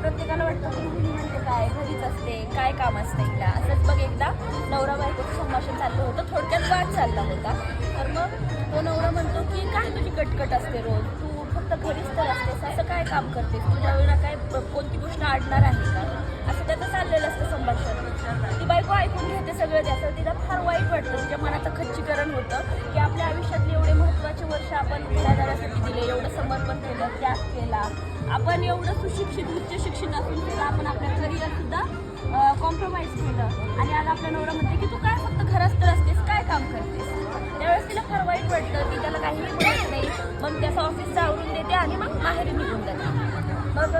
प्रत्येकाला वाटतं की गृहिणी म्हणजे काय? घरीच असते. काय काम असतं हिला? असंच बघ एकदा नवरा बायकोचं संभाषण चाललं होतं. थोडक्यात वाद चालला होता. तर मग तो नवरा म्हणतो की काय तुझी कटकट असते रोज? तू फक्त घरीच तर असतेस. असं काय काम करतेस? तुझ्या वेळेला काय कोणती गोष्ट आडणार आहे का? असं त्याचं चाललेलं असतं संभाषण. ती बायको ऐकून घेते सगळं आपण एवढं सुशिक्षित उच्च शिक्षित असून सुद्धा आपण आपल्या करिअर सुद्धा कॉम्प्रोमाइज केलं. आणि आज आपल्या नवरा म्हणते की तू काय फक्त घरात तर असतेस काय काम करतेस? त्यावेळेस तिला फार वाईट वाटतं की त्याला काहीही बोलत नाही. मग त्याचं ऑफिसचा आवरून देते आणि मग माहेरी निघून जाते. मग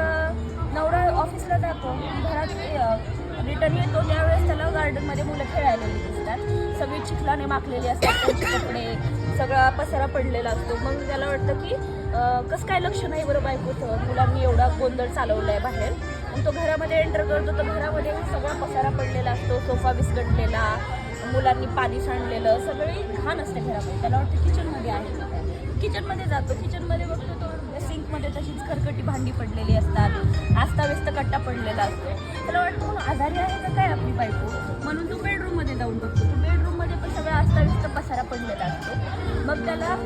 नवरा ऑफिसला जातो. घरात रिटर्न येतो. त्यावेळेस त्याला गार्डनमध्ये मुलं खेळायला दिसतात सगळी चिखलाने माखलेली असतात. त्यांचे कपडे सगळा पसारा पडलेला असतो. मग त्याला वाटतं की कसं काय लक्ष नाही बरं बायकोचं? मुलांनी एवढा गोंधळ चालवला आहे बाहेर. मग तो घरामध्ये एंटर करतो तर घरामध्ये सगळा पसारा पडलेला असतो सोफा विस्कटलेला मुलांनी पाणी सांडलेलं सगळी घाण असते घरामध्ये. त्याला वाटतं किचनमध्ये आहे. किचनमध्ये जातो. किचनमध्ये बघतो तो सिंकमध्ये तशीच खरकटी भांडी पडलेली असतात. आस्ताव्यस्त कट्टा पडलेला असतो. त्याला वाटतं आजारी आहे तर काय आपली बायको? म्हणून तो बेडरूममध्ये जाऊन बघतो. तो बेडरूममध्ये पण सगळं आस्ताव्यस्त पसारा मग त्याला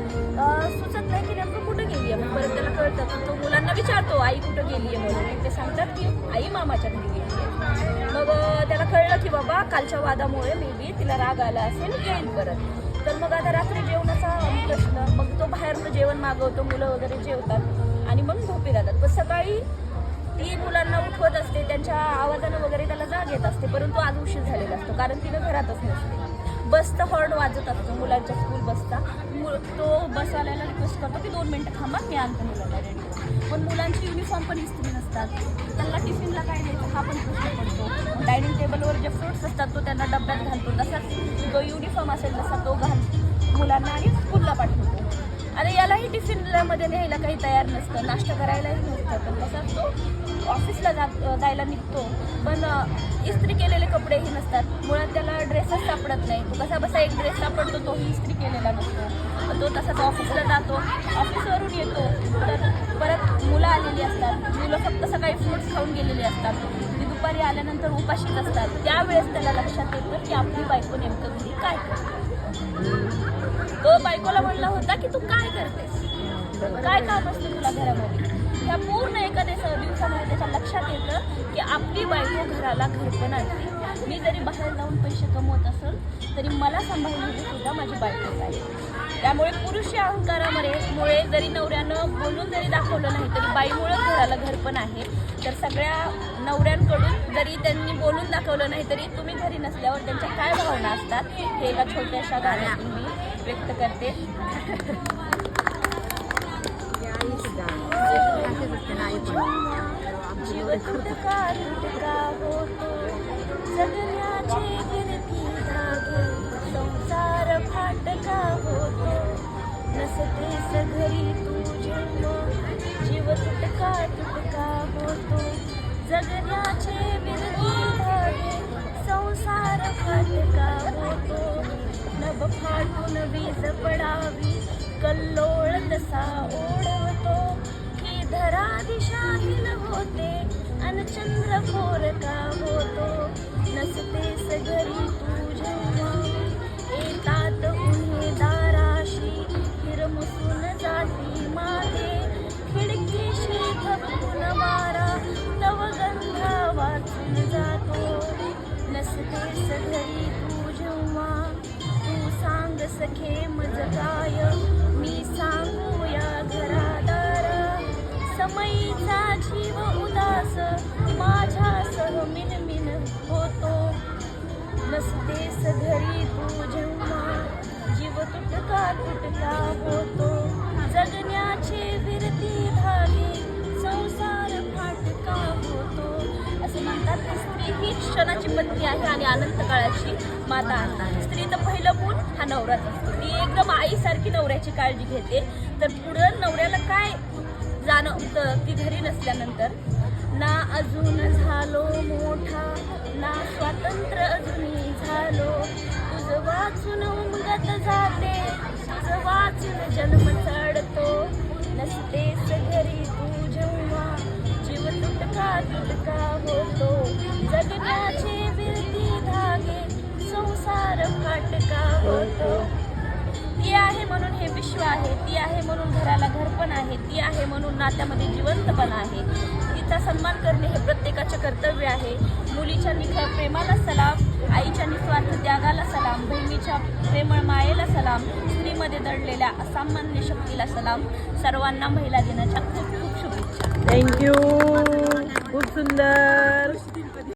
सुचत नाही की नेमकं कुठं गेली आहे मग परत त्याला कळतं. तो मुलांना विचारतो आई कुठं गेली आहे म्हणून ते सांगतात की आई मामाच्या घरी गेली आहे मग त्याला कळलं की बाबा कालच्या वादामुळे मे बी तिला राग आला असेल येईल परत. तर मग आता रात्री जेवणाचा प्रश्न मग तो बाहेरनं जेवण मागवतो मुलं वगैरे जेवतात आणि मग झोपी जातात. पण सकाळी ती मुलांना उठवत असते त्यांच्या आवाजानं वगैरे त्याला जाग येत असते परंतु आज उशीर झालेला असतो कारण तिनं घरातच नसते. बसचा हॉर्न वाजत असतो मुलांच्या स्कूल बसचा तो बसवाल्याला रिक्वेस्ट करतो की दोन मिनटं थांबा मी आणतो मुलाला रेडी पण मुलांची युनिफॉर्म पण इस्त्री नसतात. त्यांना टिफिनला काय द्यायचं हा पण प्रश्न पडतो. डायनिंग टेबलवर जे फ्रुट्स असतात तो त्यांना डब्यात घालतो. तसाच जो युनिफॉर्म असेल तसा तो घाल मुलांना आणि स्कूलला पाठवतो. आणि यालाही टिफिनमध्ये न्यायला काही तयार नसतं. नाश्ता करायलाही नसतं. पण तसाच तो ऑफिसला जात जायला निघतो. पण इस्त्री केलेले कपडेही नसतात. मुळात त्याला ड्रेसच सापडत नाही. तो कसा बसा एक ड्रेस सापडतो तोही इस्त्री केलेला नसतो. तो तसाच ऑफिसला जातो. ऑफिसवरून येतो. तर परत मुलं आलेली असतात. मुलं फक्त सकाळी फ्रूट्स खाऊन गेलेली असतात. ती दुपारी आल्यानंतर उपाशीच असतात. त्यावेळेस त्याला लक्षात येतं की आपली बायको नेमकं घरी काय करते. बायकोला म्हणला होता की तू काय करतेस? काय काम असतं तुला घरामध्ये? ह्या पूर्ण एका दिवसामध्ये त्याच्या लक्षात येतं की आपली बायको घराला घरपण आणते. मी जरी बाहेर जाऊन पैसे कमवत असेल तरी मला सांभाळलेली सुद्धा माझी बायको आहे. त्यामुळे पुरुष या अहंकारामुळे मुळे जरी नवऱ्यानं बोलून जरी दाखवलं नाही तरी बाईमुळं घराला घरपण आहे. तर सगळ्या नवऱ्यांकडून जरी त्यांनी बोलून दाखवलं नाही तरी तुम्ही घरी नसल्यावर त्यांच्या काय भावना असतात हे एका छोट्याशा गाण्यातून मी व्यक्त करते। संसार फाटका होतो नसतेस घरी तू जेव्हा जीव तुटका तुटका होतो जगण्याचे धागे, संसार फाटका होतो नभ फाटून वीज पडावी कल्लोळ तसा ओढवतो. की धरा दिशाहीन होते अन चंद्र का होतो? नसतेस घरी तू जेव्हा येतात उन्हे दाराशी हिरमुसून जाती मागे. खिडकीशी थकून वारा तव गंधा वाचून जातो. नसतेस घरी सखे मजकाय मी सांगूया घरा घरादार समयीचा जीव उदास माझ्यासह मिनमिन होतो. नसतेस घरी तू जेव्हा जीव तुटका तुटका होतो. जगण्याचे विरती धागे ही क्षणाची पत्नी आहे आणि अनंत काळाची माता आहे. स्त्रीचं पहिलं गुण हा नवराच असतो ती एकदम आईसारखी नवऱ्याची काळजी घेते. तर पुढं नवऱ्याला काय जाणवतं ती घरी नसल्यानंतर? ना अजून झालो मोठा ना स्वातंत्र्य अजूनही झालो. तुझं वाचून उमगत जाते तुझं वाचून जन्म चढतो. नसतेच घरी तू जेव्हा जीव तुटका तुटका. संसार होतो. ती आहे म्हणून हे विश्व आहे ती आहे म्हणून घराला घर पण आहे ती आहे म्हणून नात्यामध्ये जिवंतपण आहे. तिचा सन्मान करणे हे प्रत्येकाचे कर्तव्य आहे. मुलीच्या निखळ प्रेमाला सलाम आईच्या निस्वार्थ त्यागाला सलाम बहिणीच्या प्रेमळ मायेला सलाम स्त्रीमध्ये दडलेल्या असामान्य शक्तीला सलाम. सर्वांना महिला दिनाच्या खूप खूप शुभेच्छा. थँक्यू खूप सुंदर.